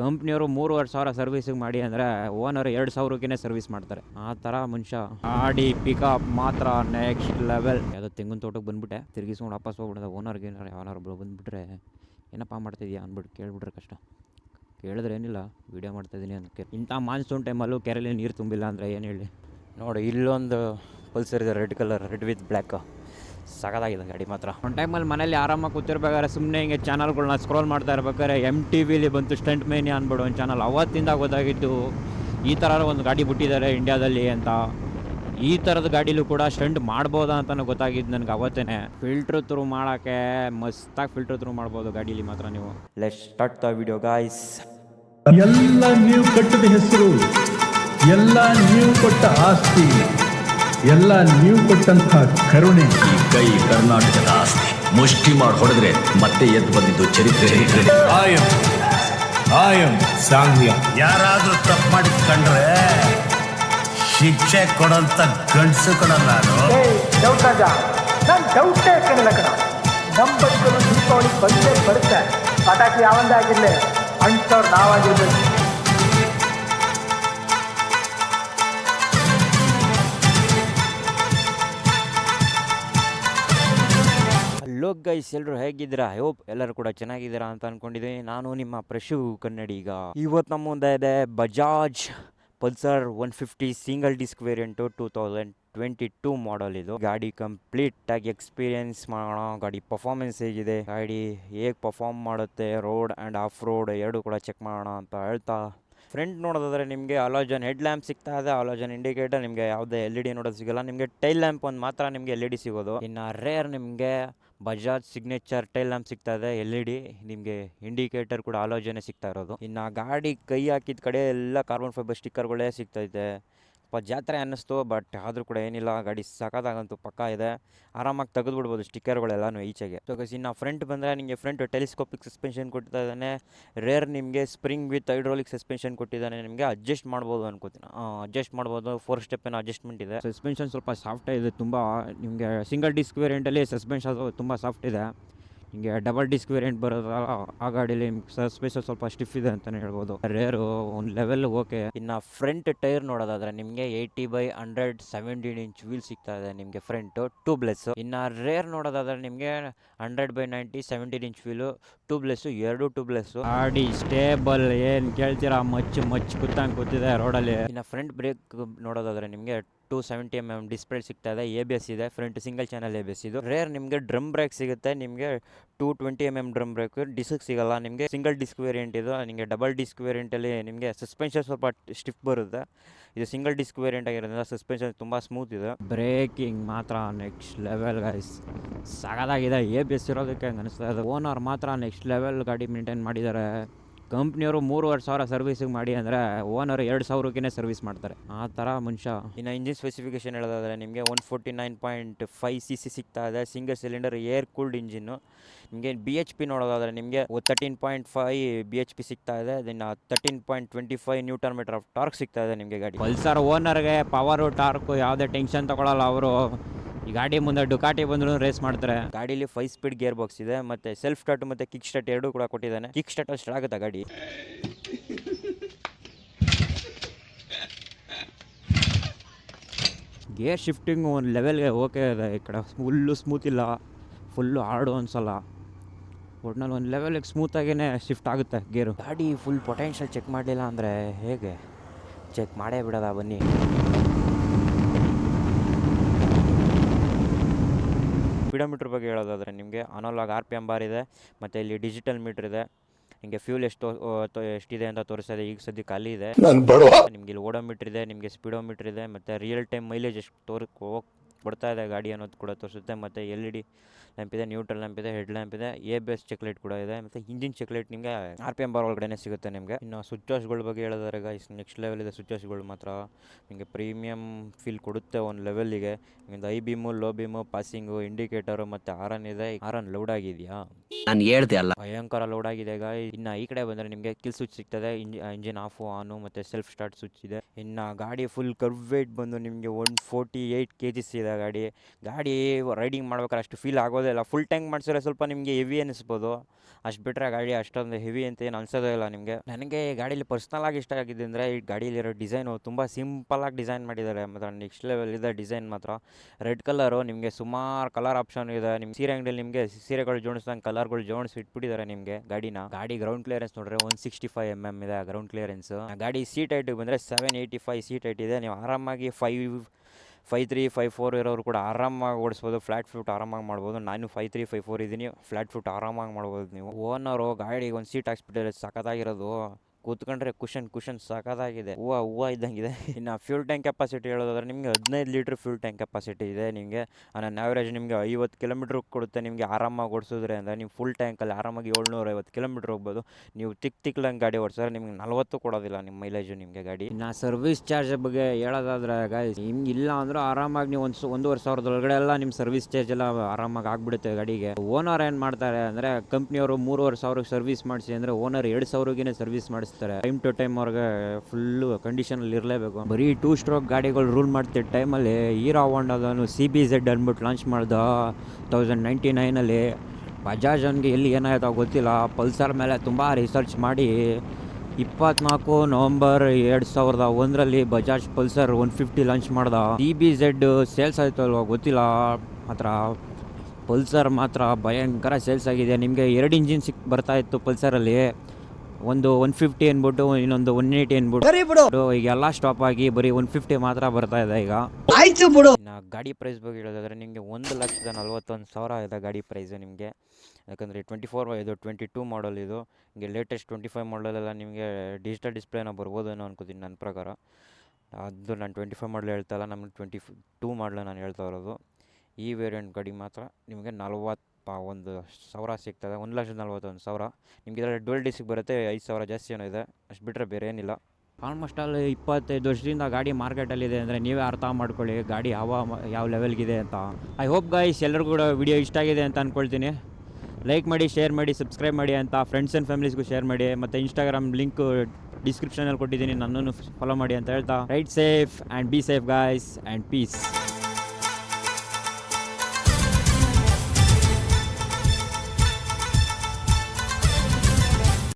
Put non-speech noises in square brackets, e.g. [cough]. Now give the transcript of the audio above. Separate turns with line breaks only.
ಕಂಪ್ನಿಯವರು ಮೂರುವರೆ ಸಾವಿರ ಸರ್ವಿಸಿಗೆ ಮಾಡಿ ಅಂದರೆ ಓನರ್ ಎರಡು ಸಾವಿರಕ್ಕೇ ಸರ್ವಿಸ್ ಮಾಡ್ತಾರೆ. ಆ ಥರ ಮನುಷ್ಯ. ಆಡಿ ಪಿಕಪ್ ಮಾತ್ರ ನೆಕ್ಸ್ಟ್ ಲೆವೆಲ್ ಯಾವುದೋ ತೆಂಗಿನ ತೋಟಕ್ಕೆ ಬಂದ್ಬಿಟ್ಟೆ. ತಿರುಗಿಸ್ಕೊಂಡು ವಾಪಸ್ ಹೋಗ್ಬಿಡೋದು. ಓನರ್ಗೆ ಏನಾರು ಯಾವನಾರು ಬಂದುಬಿಟ್ರೆ ಏನಪ್ಪ ಮಾಡ್ತಿದ್ಯಾ ಅಂದ್ಬಿಟ್ಟು ಕೇಳ್ಬಿಟ್ರೆ ಕಷ್ಟ. ಕೇಳಿದ್ರೆ ಏನಿಲ್ಲ ವೀಡಿಯೋ ಮಾಡ್ತಾಯಿದ್ದೀನಿ ಕೇಳಿ. ಇಂಥ ಮಾನ್ಸೂನ್ ಟೈಮಲ್ಲೂ ಕೆರೆಯಲ್ಲಿ ನೀರು ತುಂಬಿಲ್ಲ ಅಂದರೆ ಏನು ಹೇಳಿ. ನೋಡಿ, ಇಲ್ಲೊಂದು ಪಲ್ಸರ್ ಇದೆ red colour red with black ಸಗದಾಗಿದೆ ಗಾಡಿ ಮಾತ್ರ. ಒಂದು ಟೈಮಲ್ಲಿ ಮನೇಲಿ ಆರಾಮಾಗಿ ಕೂತಿರ್ಬೇಕಾದ್ರೆ ಸುಮ್ಮನೆ ಹಿಂಗೆ ಚಾನಲ್ಗಳನ್ನ ಸ್ಕ್ರೋಲ್ ಮಾಡ್ತಾ ಇರ್ಬೇಕಾದ್ರೆ ಎಂ ಟಿ ವಿಲಿ ಬಂತು ಸ್ಟಂಟ್ ಮೇನಿ ಅಂದ್ಬಿಡು ಒಂದು ಚಾನಲ್ ಅವತ್ತಿಂದ ಗೊತ್ತಾಗಿದ್ದು ಈ ಥರ ಒಂದು ಗಾಡಿ ಬಿಟ್ಟಿದ್ದಾರೆ ಇಂಡ್ಯಾದಲ್ಲಿ ಅಂತ. ಈ ಥರದ ಗಾಡಿಲೂ ಕೂಡ ಸ್ಟಂಟ್ ಮಾಡ್ಬೋದಾ ಅಂತಲೂ ಗೊತ್ತಾಗಿದ್ದು ನನಗೆ ಅವತ್ತೇ ಫಿಲ್ಟ್ರ್ ಥ್ರೂ ಮಾಡೋಕ್ಕೆ ಮಸ್ತಾಗಿ ಫಿಲ್ಟ್ರ್ ಥ್ರೂ ಮಾಡ್ಬೋದು ಗಾಡೀಲಿ ಮಾತ್ರ ನೀವು. Let start the video guys
ಎಲ್ಲ ನೀವು ಕಟ್ಟಿದ ಹೆಸರು ಎಲ್ಲ ನೀವು ಕೊಟ್ಟ ಆಸ್ತಿ. ಎಲ್ಲ ನೀವು ಕೊಟ್ಟಂತಹ ಕರುಣೆ.
ಈ ಕೈ ಕರ್ನಾಟಕದ ಆಸ್ತಿ. ಮುಷ್ಟಿ ಮಾಡಿ ಹೊಡೆದ್ರೆ ಮತ್ತೆ ಎದ್ದು ಬಂದಿದ್ದು ಚರಿತ್ರೆ.
ಆಯಂ ಆಯಂ ಸಾಂಗ್ಯ.
ಯಾರಾದ್ರೂ ತಪ್ಪು ಮಾಡಿ ಕಂಡ್ರೆ ಶಿಕ್ಷೆ ಕೊಡಂತ ಗಂಡಸು ಕೊಡಲ್ಲ ನಾನು
ಡೌಟ್ ರಾಜ. ನಾನು ಡೌಟೇ ಕೇಳಿಲ್ಲ ಕಣ. ನಮ್ಮ ಬದುಕಲು ದೀಪಾವಳಿ ಬಂದೇ ಬರುತ್ತೆ. ಪಟಾಕಿ ಯಾವಂದಾಗಿರ್ಲಿ ಆಗಿರಲಿ ಅಂಟವ್ರು ನಾವಾಗಿರ್ಬೇಕು
ಹಲೋ ಗೈಸ್ ಎಲ್ಲರೂ ಹೇಗಿದ್ದೀರಾ? ಐ ಹೋಪ್ ಎಲ್ಲರೂ ಕೂಡ ಚೆನ್ನಾಗಿದ್ದೀರಾ ಅಂತ ಅನ್ಕೊಂಡಿದ್ದೀನಿ. ನಾನು ನಿಮ್ಮ ಪ್ರಶು ಕನ್ನಡಿಗ ಇವತ್ತು ನಮ್ಮ ಮುಂದೆ ಇದೆ Bajaj Pulsar one fifty single disc variant two thousand twenty two model ಇದು. ಗಾಡಿ ಕಂಪ್ಲೀಟ್ ಆಗಿ ಎಕ್ಸ್ಪೀರಿಯನ್ಸ್ ಮಾಡೋಣ. ಗಾಡಿ ಪರ್ಫಾರ್ಮೆನ್ಸ್ ಹೇಗಿದೆ? ಗಾಡಿ ಹೇಗೆ ಪರ್ಫಾರ್ಮ್ ಮಾಡುತ್ತೆ? ರೋಡ್ ಆ್ಯಂಡ್ ಆಫ್ ರೋಡ್ ಎರಡು ಕೂಡ ಚೆಕ್ ಮಾಡೋಣ ಅಂತ ಹೇಳ್ತಾ. ಫ್ರಂಟ್ ನೋಡೋದಾದ್ರೆ ನಿಮಗೆ ಅಲೋಜನ್ ಹೆಡ್ ಲ್ಯಾಂಪ್ ಸಿಗ್ತಾ ಇದೆ. ಅಲೋಜನ್ ಇಂಡಿಕೇಟರ್ ನಿಮಗೆ ಯಾವುದೇ ಎಲ್ ಇ ಡಿ ನೋಡೋದು ಸಿಗಲ್ಲ. ನಿಮಗೆ ಟೈಲ್ ಲ್ಯಾಂಪ್ ಒಂದು ಮಾತ್ರ ನಿಮಗೆ ಎಲ್ ಇ ಡಿ ಸಿಗೋದು. ಇನ್ನು ರೇರ್ ನಿಮಗೆ ಬಜಾಜ್ ಸಿಗ್ನೇಚರ್ ಟೈಲ್ ಲ್ಯಾಂಪ್ ಸಿಗ್ತಾ ಇದೆ ಎಲ್ ಇ ಡಿ ನಿಮಗೆ ಇಂಡಿಕೇಟರ್ ಕೂಡ ಆಲೋಚನೆ ಸಿಗ್ತಾ ಇರೋದು. ಇನ್ನು ಗಾಡಿ ಕೈ ಹಾಕಿದ ಕಡೆ ಎಲ್ಲ ಕಾರ್ಬನ್ ಫೈಬರ್ ಸ್ಟಿಕ್ಕರ್ಗಳೇ ಸಿಗ್ತೈತೆ ಪ ಜಾತ್ರೆ ಅನ್ನಿಸ್ತು ಬಟ್ ಆದರೂ ಕೂಡ ಏನಿಲ್ಲ, ಗಾಡಿ ಸಖತ್ತಾಗಂತೂ ಪಕ್ಕ ಇದೆ. ಆರಾಮಾಗಿ ತೆಗೆದುಬಿಡ್ಬೋದು ಸ್ಟಿಕ್ಕರ್ಗಳೆಲ್ಲನೂ ಈಚೆಗೆ. ಸೊ ಗೈಸ್ ಇನ್ನು ಫ್ರಂಟ್ ಬಂದರೆ ನಿಮಗೆ ಫ್ರಂಟ್ ಟೆಲಿಸ್ಕೋಪಿಕ್ ಸಸ್ಪೆನ್ಷನ್ ಕೊಡ್ತಾ ಇದ್ದಾನೆ ರೇರ್ ನಿಮಗೆ ಸ್ಪ್ರಿಂಗ್ ವಿತ್ ಹೈಡ್ರೋಲಿಕ್ ಸಸ್ಪೆನ್ಷನ್ ಕೊಟ್ಟಿದ್ದಾನೆ ನಿಮಗೆ ಅಡ್ಜಸ್ಟ್ ಮಾಡ್ಬೋದು ಅನ್ಕೋತೀನಿ. ಅಡ್ಜಸ್ಟ್ ಮಾಡ್ಬೋದು ಫೋರ್ ಸ್ಟೆಪ್ ಏನೋ ಅಡ್ಜಸ್ಟ್ಮೆಂಟ್ ಇದೆ. ಸಸ್ಪೆನ್ಷನ್ ಸ್ವಲ್ಪ ಸಾಫ್ಟ್ ಇದೆ, ತುಂಬ, ನಿಮಗೆ ಸಿಂಗಲ್ ಡಿಸ್ಕ್ ವೇರಿಯಂಟಲ್ಲಿ ಸಸ್ಪೆನ್ಷನ್ ತುಂಬ ಸಾಫ್ಟ್ ಇದೆ. ನಿಮಗೆ ಡಬಲ್ ಡಿಸ್ಕ್ ವೇರಿಯಂಟ್ ಬರೋದಲ್ಲ ಆ ಗಾಡೀಲಿ ಸಸ್ಪೆನ್ಷನ್ ಸ್ವಲ್ಪ ಸ್ಟಿಫ್ ಇದೆ ಅಂತಲೇ ಹೇಳ್ಬೋದು. ರೇರು ಒಂದು ಲೆವೆಲ್ ಓಕೆ ಇನ್ನು ಫ್ರಂಟ್ ಟೈರ್ ನೋಡೋದಾದ್ರೆ ನಿಮಗೆ eighty by hundred seventeen inch wheel ಸಿಗ್ತಾ ಇದೆ ನಿಮಗೆ ಫ್ರಂಟು ಟ್ಯೂಬ್ಲೆಸ್ ಇನ್ನು ರೇರ್ ನೋಡೋದಾದ್ರೆ ನಿಮಗೆ hundred by ninety seventeen inch wheel tubeless ಎರಡು ಟ್ಯೂಬ್ಲೆಸ್ಸು ಗಾಡಿ ಸ್ಟೇಬಲ್ ಏನು ಕೇಳ್ತೀರಾ? ಮಚ್ಚು ಮಚ್ಚು ಕೂತಂಗೆ ಕೂತಿದೆ ರೋಡಲ್ಲಿ ಇನ್ನು ಫ್ರಂಟ್ ಬ್ರೇಕ್ ನೋಡೋದಾದ್ರೆ ನಿಮಗೆ two seventy M M display ಸಿಗ್ತಾ ಇದೆ ಎ ಬಿ ಎಸ್ ಇದೆ front single channel A B S ಇದು. ರೇರ್ ನಿಮಗೆ ಡ್ರಮ್ ಬ್ರೇಕ್ ಸಿಗುತ್ತೆ, ನಿಮಗೆ two twenty M M drum brake disc ಸಿಗಲ್ಲ, ನಿಮಗೆ ಸಿಂಗಲ್ ಡಿಸ್ಕ್ ವೇರಿಯಂಟ್ ಇದು, ನಿಮಗೆ ಡಬಲ್ ಡಿಸ್ಕ್ ವೇರಿಯಂಟಲ್ಲಿ ನಿಮಗೆ ಸಸ್ಪೆನ್ಷನ್ ಸ್ವಲ್ಪ ಸ್ಟಿಫ್ ಬರುತ್ತೆ. ಇದು ಸಿಂಗಲ್ ಡಿಸ್ಕ್ ವೇರಿಯಂಟ್ ಆಗಿರೋದ್ರಿಂದ ಸಸ್ಪೆನ್ಷನ್ ತುಂಬ ಸ್ಮೂತ್ ಇದೆ. ಬ್ರೇಕಿಂಗ್ ಮಾತ್ರ ನೆಕ್ಸ್ಟ್ ಲೆವೆಲ್ ಗೈಸ್ ಸಗದಾಗಿದೆ ಎ ಬಿ ಎಸ್ ಇರೋದಕ್ಕೆ ಅನಿಸ್ತಾ ಇದೆ. ಓನರ್ ಮಾತ್ರ ನೆಕ್ಸ್ಟ್ ಲೆವೆಲ್ ಗಾಡಿ ಮೇಂಟೈನ್ ಮಾಡಿದ್ದಾರೆ. ಕಂಪ್ನಿಯವರು ಮೂರುವರೆ ಸಾವಿರ ಸರ್ವಿಸಿಗೆ ಮಾಡಿ ಅಂದರೆ ಓನರ್ ಎರಡು ಸಾವಿರಕ್ಕೇ ಸರ್ವಿಸ್ ಮಾಡ್ತಾರೆ. ಆ ಥರ ಮನುಷ್ಯ. ಇನ್ನು ಇಂಜಿನ್ ಸ್ಪೆಸಿಫಿಕೇಶನ್ ಹೇಳೋದಾದ್ರೆ ನಿಮಗೆ one forty nine point five C C ಸಿಗ್ತಾ ಇದೆ. Single cylinder air cooled engine. ನಿಮಗೆ ಬಿ ಎಚ್ ಪಿ ನೋಡೋದಾದ್ರೆ ನಿಮಗೆ thirteen point five B H P ಸಿಗ್ತಾ ಇದೆ. Then thirteen point twenty five newton metre of torque ಸಿಗ್ತಾ ಇದೆ ನಿಮಗೆ ಗಾಡಿ. ಪಲ್ಸರ್ ಓನರ್ಗೆ ಪವರು ಟಾರ್ಕು ಯಾವುದೇ ಟೆನ್ಷನ್ ತಗೊಳ್ಳಲ್ಲ ಅವರು. ಈ ಗಾಡಿ ಮುಂದೆ ಡುಕಾಟಿ ಬಂದ್ರು ರೇಸ್ ಮಾಡ್ತಾರೆ. ಗಾಡಿಲಿ ಫೈವ್ ಸ್ಪೀಡ್ ಗೇರ್ ಬಾಕ್ಸ್ ಇದೆ ಮತ್ತೆ ಸೆಲ್ಫ್ ಸ್ಟಾರ್ಟ್ ಮತ್ತೆ ಕಿಕ್ ಸ್ಟಾರ್ಟ್ ಎರಡೂ ಕೂಡ ಕೊಟ್ಟಿದ್ದಾನೆ. ಕಿಕ್ ಸ್ಟಾರ್ಟ್ ಸ್ಟಾರ್ಟ್ ಆಗುತ್ತೆ ಗಾಡಿ? ಗೇರ್ ಶಿಫ್ಟಿಂಗ್ ಒಂದು ಲೆವೆಲ್ಗೆ ಓಕೆ ಇದೆ ಈ ಕಡೆ. ಫುಲ್ಲು ಸ್ಮೂತ್ ಇಲ್ಲ. ಫುಲ್ಲು ಹಾರ್ಡು ಅನ್ಸಲ್ಲ ಒಟ್ನಲ್ಲಿ ಒಂದು ಲೆವೆಲಿಗೆ ಸ್ಮೂತಾಗೇ ಶಿಫ್ಟ್ ಆಗುತ್ತೆ ಗೇರು ಗಾಡಿ ಫುಲ್ ಪೊಟೆನ್ಷಿಯಲ್ ಚೆಕ್ ಮಾಡಲಿಲ್ಲ ಅಂದರೆ ಹೇಗೆ? ಚೆಕ್ ಮಾಡೇ ಬಿಡೋದ ಬನ್ನಿ. ಸ್ಪೀಡೋಮೀಟ್ರ್ ಬಗ್ಗೆ ಹೇಳೋದಾದರೆ ನಿಮಗೆ analogue R P M bar ಇದೆ ಮತ್ತು ಇಲ್ಲಿ ಡಿಜಿಟಲ್ ಮೀಟ್ರ್ ಇದೆ. ನಿಮಗೆ ಫ್ಯೂಲ್ ಎಷ್ಟು ಎಷ್ಟಿದೆ ಅಂತ ತೋರಿಸ್ತಾ ಇದೆ ಈಗ ಸದ್ಯ ಖಾಲಿ ಇದೆ. ನಿಮಗೆ ಇಲ್ಲಿ ಓಡೋಮೀಟ್ರ್ ಇದೆ ನಿಮಗೆ ಸ್ಪೀಡೋಮೀಟ್ರ್ ಇದೆ ಮತ್ತು ರಿಯಲ್ ಟೈಮ್ ಮೈಲೇಜ್ ಎಷ್ಟು ತೋರ್ ಕೊಡ್ತಾ ಇದೆ ಗಾಡಿ ಅನ್ನೋದು ಕೂಡ ತೋರಿಸುತ್ತೆ. ಮತ್ತು ಎಲ್ ಇ ಡಿ ಲ್ಯಾಂಪ್ ಇದೆ ನ್ಯೂಟ್ರಲ್ ಲ್ಯಾಂಪ್ ಇದೆ ಹೆಡ್ ಲ್ಯಾಂಪ್ ಇದೆ A B S check light ಕೂಡ ಇದೆ. ಮತ್ತು ಇಂಜಿನ್ ಚೆಕ್ಲೈಟ್ ನಿಮಗೆ ಆರ್ ಪಿ ಎಂ ಬಾರ್ ಒಳಗಡೆ ಸಿಗುತ್ತೆ ನಿಮಗೆ. ಇನ್ನು ಸ್ವಿಚ್ ಆಫ್ಗಳ ಬಗ್ಗೆ ಹೇಳಿದ್ರೆ ಗೈಸ್ ನೆಕ್ಸ್ಟ್ ಲೆವೆಲ್ ಇದೆ ಸ್ವಿಚ್ ಆಫ್ಗಳು ಮಾತ್ರ. ನಿಮಗೆ ಪ್ರೀಮಿಯಂ ಫೀಲ್ ಕೊಡುತ್ತೆ ಒಂದು ಲೆವೆಲ್ಲಿಗೆ ನಿಮ್ದು high beam low beam passing indicator ಮತ್ತು ಆರನ್ ಇದೆ. ಆರನ್ ಲೌಡ್ ಆಗಿದೆಯಾ?
ನಾನು ಹೇಳ್ದೆ ಅಲ್ಲ.
ಭಯಂಕರ ಲೋಡ್ ಆಗಿದೆ ಈಗ ಇನ್ನು ಈ ಕಡೆ ಬಂದರೆ ನಿಮಗೆ ಕಿಲ್ ಸ್ವಿಚ್ ಸಿಗ್ತದೆ. ಇಂಜಿನ್ ಆಫು ಆನು ಮತ್ತು ಸೆಲ್ಫ್ ಸ್ಟಾರ್ಟ್ ಸ್ವಿಚ್ ಇದೆ. ಇನ್ನು ಗಾಡಿ ಫುಲ್ ಕರ್ವೇಟ್ ಬಂದು ನಿಮಗೆ one forty eight K Gs ಇದೆ. ಇದೆ ಗಾಡಿ. ಗಾಡಿ ರೈಡಿಂಗ್ ಮಾಡ್ಬೇಕಾದ್ರೆ ಅಷ್ಟು ಫೀಲ್ ಆಗೋದೇ ಇಲ್ಲ. ಫುಲ್ ಟ್ಯಾಂಕ್ ಮಾಡಿಸಿದ್ರೆ ಸ್ವಲ್ಪ ನಿಮಗೆ ಹೆವಿ ಅನಿಸ್ಬೋದು. ಅಷ್ಟು ಬಿಟ್ಟರೆ ಗಾಡಿ ಅಷ್ಟೊಂದು ಹೆವಿ ಅಂತ ಏನು ಅನಿಸೋದೇ ಇಲ್ಲ ನಿಮಗೆ. ನನಗೆ ಈ ಗಾಡೀಲಿ ಪರ್ಸ್ನಲಾಗಿ ಇಷ್ಟ ಆಗಿದೆ ಅಂದರೆ ಈ ಗಾಡೀಲಿರೋ ಡಿಸೈನು ತುಂಬ ಸಿಂಪಲಾಗಿ ಡಿಸೈನ್ ಮಾಡಿದ್ದಾರೆ. ಮಾತ್ರ ನೆಕ್ಸ್ಟ್ ಲೆವೆಲ್ ಇದೆ ಡಿಸೈನ್ ಮಾತ್ರ. ರೆಡ್ ಕಲರು ನಿಮಗೆ ಸುಮಾರು ಕಲರ್ ಆಪ್ಷನ್ ಇದೆ. ನಿಮ್ಮ ಸೀರೆ ಅಂಗಡಿಯಲ್ಲಿ ನಿಮಗೆ ಸೀರೆಗಳು ಜೋಡಿಸ್ದಂಗೆ ಕಲರ್ಗಳು ಜೋಡಿಸಿ ಇಟ್ಬಿಟ್ಟಿದ್ದಾರೆ ನಿಮಗೆ ಗಾಡಿನ. ಗಾಡಿ ಗ್ರೌಂಡ್ ಕ್ಲಿಯರೆನ್ಸ್ ನೋಡ್ರೆ one sixty five M M ಇದೆ ಗ್ರೌಂಡ್ ಕ್ಲಿಯರೆನ್ಸ್ ಗಾಡಿ ಸೀಟ್ ಐಟಿಗೆ ಬಂದರೆ seven eighty five seat height ಇದೆ. ನೀವು ಆರಾಮಾಗಿ five five three five four ಇರೋರು ಕೂಡ ಆರಾಮಾಗಿ ಓಡಿಸ್ಬೋದು ಫ್ಲಾಟ್ ಫುಟ್ ಆರಾಮಾಗಿ ಮಾಡ್ಬೋದು. ನಾನು ಫೈ ತ್ರೀ ಫೈ ಫೋರ್ ಇದ್ದೀನಿ ಫ್ಲಾಟ್ ಫುಟ್ ಆರಾಮಾಗಿ ಮಾಡ್ಬೋದು ನೀವು. ಓನರು ಗಾಡಿಗೆ ಒಂದು ಸೀಟ್ ಹಾಕ್ಸ್ಬಿಟ್ಟಿದ್ರೆ ಸಖತ್ತಾಗಿರೋದು. ಕೂತ್ಕೊಂಡ್ರೆ ಕುಷನ್ ಕುಷನ್ ಹೂವ ಹೂವ ಹೂವು ಇದ್ದಂಗಿದೆ. [laughs] ಇನ್ನು ಫ್ಯೂಲ್ ಟ್ಯಾಂಕ್ ಕೆಪಾಸಿಟಿ ಹೇಳೋದಾದ್ರೆ ನಿಮಗೆ ಹದಿನೈದು ಲೀಟ್ರ್ ಫ್ಯೂಲ್ ಟ್ಯಾಂಕ್ ಕೆಪಾಸಿಟಿ ಇದೆ ನಿಮಗೆ. ನನ್ನ ಆವ್ರೇಜ್ ನಿಮಗೆ ಐವತ್ತು ಕಿಲೋಮೀಟ್ರ್ ಕೊಡುತ್ತೆ. ನಿಮಗೆ ಆರಾಮಾಗಿ ಓಡಿಸಿದ್ರೆ ಅಂದರೆ ನೀವು ಫುಲ್ ಟ್ಯಾಂಕಲ್ಲಿ ಆರಾಮಾಗಿ ಏಳ್ನೂರ ಐವತ್ತು ಕಿಲೋಮೀಟ್ರ್ ಹೋಗ್ಬೋದು. ನೀವು ತಿಕ್ ತಿಕ್ಲಂಗೆ ಗಾಡಿ ಓಡಿಸಿದ್ರೆ ನಿಮಗೆ ನಲವತ್ತು ಕೊಡೋದಿಲ್ಲ ನಿಮ್ಮ ಮೈಲೇಜು ನಿಮಗೆ ಗಾಡಿ. ಇನ್ನು ಸರ್ವಿಸ್ ಚಾರ್ಜ್ ಬಗ್ಗೆ ಹೇಳೋದಾದ್ರೆ ನಿಮ್ಗೆ ಇಲ್ಲ ಅಂದ್ರೆ ಆರಾಮಾಗಿ ನೀವು ಒಂದು ಒಂದೂವರೆ ಸಾವಿರದ ಒಳಗಡೆ ಎಲ್ಲ ನಿಮ್ಮ ಸರ್ವಿಸ್ ಚಾರ್ಜ್ ಎಲ್ಲ ಆರಾಮಾಗಿ ಆಗ್ಬಿಡುತ್ತೆ ಗಾಡಿಗೆ. ಓನರ್ ಏನು ಮಾಡ್ತಾರೆ ಅಂದರೆ ಕಂಪ್ನಿಯವರು ಮೂರುವರೆ ಸಾವಿರಕ್ಕೆ ಸರ್ವಿಸ್ ಮಾಡಿಸಿ ಅಂದರೆ ಓನರ್ ಎರಡು ಸಾವಿರಗೇನೆ ಸರ್ವಿಸ್ ಮಾಡಿಸ್ತಾರೆ. ಟೈಮ್ ಟು ಟೈಮ್ ಅವ್ರಿಗೆ ಫುಲ್ಲು ಕಂಡೀಷನಲ್ಲಿ ಇರಲೇಬೇಕು. ಬರೀ ಟೂ ಸ್ಟ್ರೋಕ್ ಗಾಡಿಗಳು ರೂಲ್ ಮಾಡ್ತಿದ್ದ ಟೈಮಲ್ಲಿ ಹೀರೋ ಹೋಂಡಾದನು ಸಿ ಬಿ ಝೆಡ್ ಅಂದ್ಬಿಟ್ಟು ಲಾಂಚ್ ಮಾಡ್ದ. ತೌಸಂಡ್ ನೈಂಟಿ ನೈನಲ್ಲಿ ಬಜಾಜ್ ಅವನಿಗೆ ಎಲ್ಲಿ ಏನಾಯ್ತೋ ಗೊತ್ತಿಲ್ಲ. ಪಲ್ಸರ್ ಮೇಲೆ ತುಂಬ ರಿಸರ್ಚ್ ಮಾಡಿ ಇಪ್ಪತ್ನಾಲ್ಕು ನವಂಬರ್ ಎರಡು ಸಾವಿರದ ಒಂದರಲ್ಲಿ Bajaj Pulsar one fifty launch ಮಾಡ್ದ. ಸಿ ಬಿ ಝೆಡ್ ಸೇಲ್ಸ್ ಆಯಿತು ಅಲ್ವಾ ಗೊತ್ತಿಲ್ಲ. ಮಾತ್ರ ಪಲ್ಸರ್ ಮಾತ್ರ ಭಯಂಕರ ಸೇಲ್ಸ್ ಆಗಿದೆ. ನಿಮಗೆ ಎರಡು ಇಂಜಿನ್ ಸಿಕ್ ಬರ್ತಾ ಇತ್ತು ಪಲ್ಸರಲ್ಲಿ ಒಂದು ಒನ್ ಫಿಫ್ಟಿ ಅನ್ಬಿಟ್ಟು ಇನ್ನೊಂದು ಒನ್ ಏಯ್ಟಿ ಅನ್ಬಿಟ್ಟು ಈಗ ಎಲ್ಲ ಸ್ಟಾಪ್ ಆಗಿ ಬರೀ ಒನ್ ಫಿಫ್ಟಿ ಮಾತ್ರ ಬರ್ತಾ ಇದೆ ಈಗ. ಇನ್ನು ಗಾಡಿ ಪ್ರೈಸ್ ಬಗ್ಗೆ ಹೇಳೋದಾದ್ರೆ ನಿಮಗೆ ಒಂದು ಲಕ್ಷದ ನಲ್ವತ್ತೊಂದು ಸಾವಿರ ಇದೆ ಗಾಡಿ ಪ್ರೈಸ್ ನಿಮಗೆ. ಯಾಕಂದರೆ ಟ್ವೆಂಟಿ ಫೋರ್ ಇದು ಟ್ವೆಂಟಿ ಟೂ ಮಾಡಲ್ ಇದು. ನಿಮಗೆ ಲೇಟೆಸ್ಟ್ ಟ್ವೆಂಟಿ ಫೈವ್ ಮಾಡಲೆಲ್ಲ ನಿಮಗೆ ಡಿಜಿಟಲ್ ಡಿಸ್ಪ್ಲೇನ ಬರ್ಬೋದೇನೋ ಅನ್ಕೋತೀನಿ ನನ್ನ ಪ್ರಕಾರ. ಅದು ನಾನು ಟ್ವೆಂಟಿ ಫೈವ್ ಮಾಡಲ್ ಹೇಳ್ತಾ ಇಲ್ಲ ನಮಗೆ ಟ್ವೆಂಟಿ ಟೂ ಮಾಡಲ್ ನಾನು ಹೇಳ್ತಾ ಇರೋದು. ಈ ವೇರಿಯಂಟ್ ಗಾಡಿ ಮಾತ್ರ ನಿಮಗೆ ನಲ್ವತ್ತು ಒಂದು ಸಾವಿರ ಸಿಗ್ತದೆ, ಒಂದು ಲಕ್ಷದ ನಲ್ವತ್ತೊಂದು ಸಾವಿರ. ನಿಮಗೆ ಇದರಲ್ಲಿ ಡುವೆಲ್ ಡಿಸ್ಕ್ ಬರುತ್ತೆ, ಐದು ಸಾವಿರ ಜಾಸ್ತಿ ಏನೋ ಇದೆ. ಅಷ್ಟು ಬಿಟ್ಟರೆ ಬೇರೆ ಏನಿಲ್ಲ. ಆಲ್ಮೋಸ್ಟ್ ಅಲ್ಲಿ ಇಪ್ಪತ್ತೈದು ವರ್ಷದಿಂದ ಗಾಡಿ ಮಾರ್ಕೆಟಲ್ಲಿದೆ ಅಂದರೆ ನೀವೇ ಅರ್ಥ ಮಾಡ್ಕೊಳ್ಳಿ, ಗಾಡಿ ಯಾವ ಯಾವ ಲೆವೆಲ್ಗಿದೆ ಅಂತ. ಐ ಹೋಪ್ ಗಾಯ್ಸ್ ಎಲ್ಲರಿಗೂ ಕೂಡ ವಿಡಿಯೋ ಇಷ್ಟ ಆಗಿದೆ ಅಂತ ಅಂದ್ಕೊಳ್ತೀನಿ ಲೈಕ್ ಮಾಡಿ ಶೇರ್ ಮಾಡಿ ಸಬ್ಸ್ಕ್ರೈಬ್ ಮಾಡಿ ಅಂತ ಫ್ರೆಂಡ್ಸ್ ಆ್ಯಂಡ್ ಫ್ಯಾಮಿಲೀಸ್ಗೂ ಶೇರ್ ಮಾಡಿ. ಮತ್ತು ಇನ್ಸ್ಟಾಗ್ರಾಮ್ ಲಿಂಕ್ ಡಿಸ್ಕ್ರಿಪ್ಷನಲ್ಲಿ ಕೊಟ್ಟಿದ್ದೀನಿ, ನನ್ನನ್ನು ಫಾಲೋ ಮಾಡಿ ಅಂತ ಹೇಳ್ತಾ. Right safe and be safe guys and peace